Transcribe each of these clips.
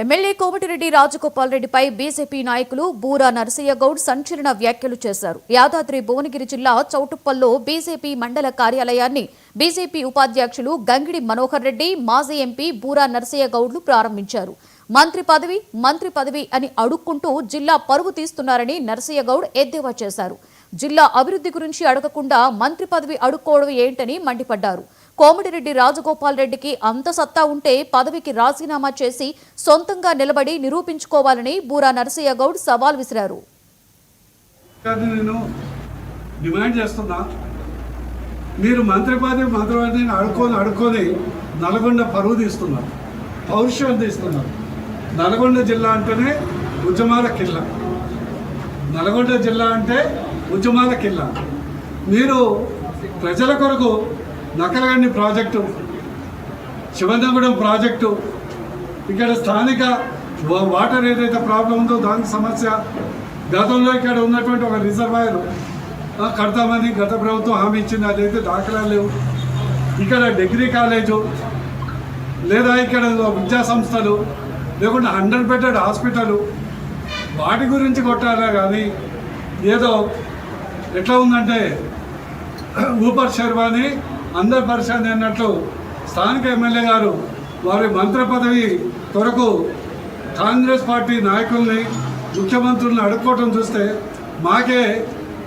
MLA Komatireddy Rajagopal రెడ్డిపై BJP నాయకులు బూరా నరసయ్యగౌడ్ సంచలన వ్యాఖ్యలు చేశారు. యాదాద్రి భువనగిరి జిల్లా చౌటుప్పల్లో బీజేపీ మండల కార్యాలయాన్ని బీజేపీ ఉపాధ్యక్షులు గంగిడి మనోహర్ రెడ్డి మాజీ ఎంపీ బూరా నరసయ్యగౌడ్లు ప్రారంభించారు. మంత్రి పదవి మంత్రి పదవి అని అడుక్కుంటూ జిల్లా పరువు తీస్తున్నారని నరసయ్యగౌడ్ ఎద్దేవా చేశారు. జిల్లా అభివృద్ధి గురించి అడగకుండా మంత్రి పదవి అడుక్కోవడం ఏంటని మండిపడ్డారు. కోమటిరెడ్డి రాజగోపాల్ రెడ్డికి అంత సత్తా ఉంటే పదవికి రాజీనామా చేసి సొంతంగా నిలబడి నిరూపించుకోవాలని బూరా నరసయ్య గౌడ్ సవాల్ విసిరారు. నేను డిమాండ్ చేస్తున్నా. మీరు మంత్రి పదవి మంత్రి పదవిని అడుక్కొని అడుక్కొని నల్గొండ పరువు తీస్తున్నారు పౌరుషం తీస్తున్నారు నల్గొండ జిల్లా అంటేనే ఉద్యమాల కిల్లా. నల్గొండ జిల్లా అంటే ఉద్యమాల కిల్లా. మీరు ప్రజల కొరకు నకలగండి ప్రాజెక్టు శివనగూడెం ప్రాజెక్టు. ఇక్కడ స్థానిక వాటర్ ఏదైతే ప్రాబ్లం ఉందో దానికి సమస్య. గతంలో ఇక్కడ ఉన్నటువంటి ఒక రిజర్వాయర్ కడతామని గత ప్రభుత్వం హామీ ఇచ్చింది అదైతే దాఖలా లేవు. ఇక్కడ డిగ్రీ కాలేజు లేదా ఇక్కడ విద్యా సంస్థలు లేకుంటే హండ్రెడ్ బెడెడ్ హాస్పిటల్ వాటి గురించి కొట్టారా కానీ ఏదో ఎట్లా ఉందంటే ఊపర్ శర్వాని అందరి పరిశాన్ని అన్నట్లు స్థానిక ఎమ్మెల్యే గారు వారి మంత్రి పదవి కొరకు కాంగ్రెస్ పార్టీ నాయకుల్ని ముఖ్యమంత్రుల్ని అడుక్కోవటం చూస్తే మాకే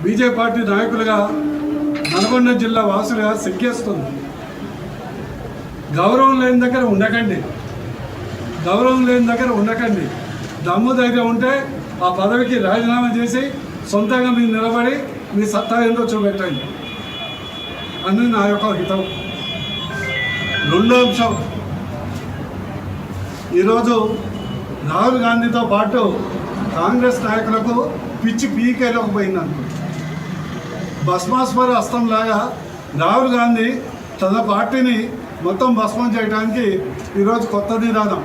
బీజేపీ పార్టీ నాయకులుగా నల్గొండ జిల్లా వాసులుగా సిగ్గేస్తుంది. గౌరవం లేని దగ్గర ఉండకండి. గౌరవం లేని దగ్గర ఉండకండి. దమ్ము ధైర్యం ఉంటే ఆ పదవికి రాజీనామా చేసి సొంతంగా మీరు నిలబడి మీ సత్తా ఏందో చూపెట్టండి. అని నా యొక్క హితం. రెండో అంశం ఈరోజు రాహుల్ గాంధీతో పాటు కాంగ్రెస్ నాయకులకు పిచ్చి పీకేలోకి పోయిందనుకో భస్మాస్వర హస్తంలాగా రాహుల్ గాంధీ తన పార్టీని మొత్తం భస్మం చేయడానికి ఈరోజు కొత్త నినాదం.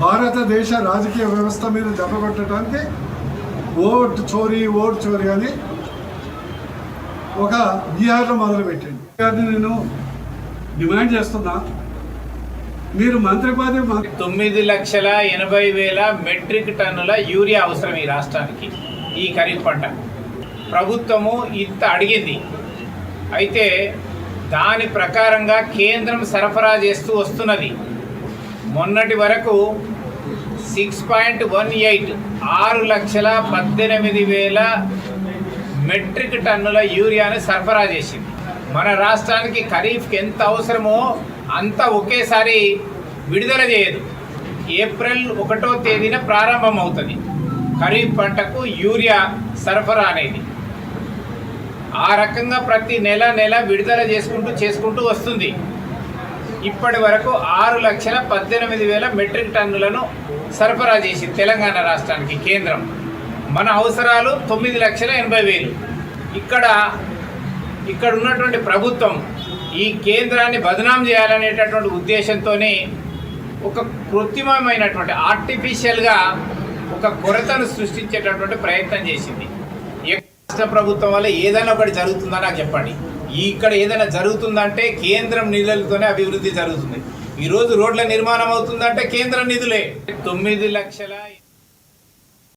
భారతదేశ రాజకీయ వ్యవస్థ మీద దెబ్బకొట్టడానికి ఓట్ చోరీ ఓట్ చోరీ అని ఒక బీఆర్లో మొదలుపెట్టింది. నేను డిమాండ్ చేస్తున్నా. మీరు మంత్రి పదవి తొమ్మిది లక్షల ఎనభై వేల మెట్రిక్ టన్నుల యూరియా అవసరం ఈ రాష్ట్రానికి ఈ ఖరీఫ్ పంట. ప్రభుత్వము ఇంత అడిగింది. అయితే దాని ప్రకారంగా కేంద్రం సరఫరా చేస్తూ వస్తున్నది. మొన్నటి వరకు సిక్స్ పాయింట్ వన్ ఎయిట్ ఆరు లక్షల పద్దెనిమిది వేల మెట్రిక్ టన్నుల యూరియాను సరఫరా చేసింది. మన రాష్ట్రానికి ఖరీఫ్కి ఎంత అవసరమో అంత ఒకేసారి విడుదల చేయదు. ఏప్రిల్ ఒకటో తేదీన ప్రారంభం అవుతుంది ఖరీఫ్ పంటకు యూరియా సరఫరా అనేది. ఆ రకంగా ప్రతి నెల నెల విడుదల చేసుకుంటూ చేసుకుంటూ వస్తుంది. ఇప్పటి వరకు ఆరు లక్షల పద్దెనిమిది వేల మెట్రిక్ టన్నులను సరఫరా చేసి తెలంగాణ రాష్ట్రానికి కేంద్రం. మన అవసరాలు తొమ్మిది లక్షల ఎనభై వేలు. ఇక్కడ ఇక్కడ ఉన్నటువంటి ప్రభుత్వం ఈ కేంద్రాన్ని బదనాం చేయాలనేటటువంటి ఉద్దేశంతోనే ఒక కృత్రిమమైనటువంటి ఆర్టిఫిషియల్గా ఒక కొరతను సృష్టించేటటువంటి ప్రయత్నం చేసింది. రాష్ట్ర ప్రభుత్వం వల్ల ఏదైనా ఒకటి జరుగుతుందా నాకు చెప్పండి. ఇక్కడ ఏదైనా జరుగుతుందంటే కేంద్రం నిధులతోనే అభివృద్ధి జరుగుతుంది. ఈరోజు రోడ్ల నిర్మాణం అవుతుందంటే కేంద్ర నిధులే. తొమ్మిది లక్షల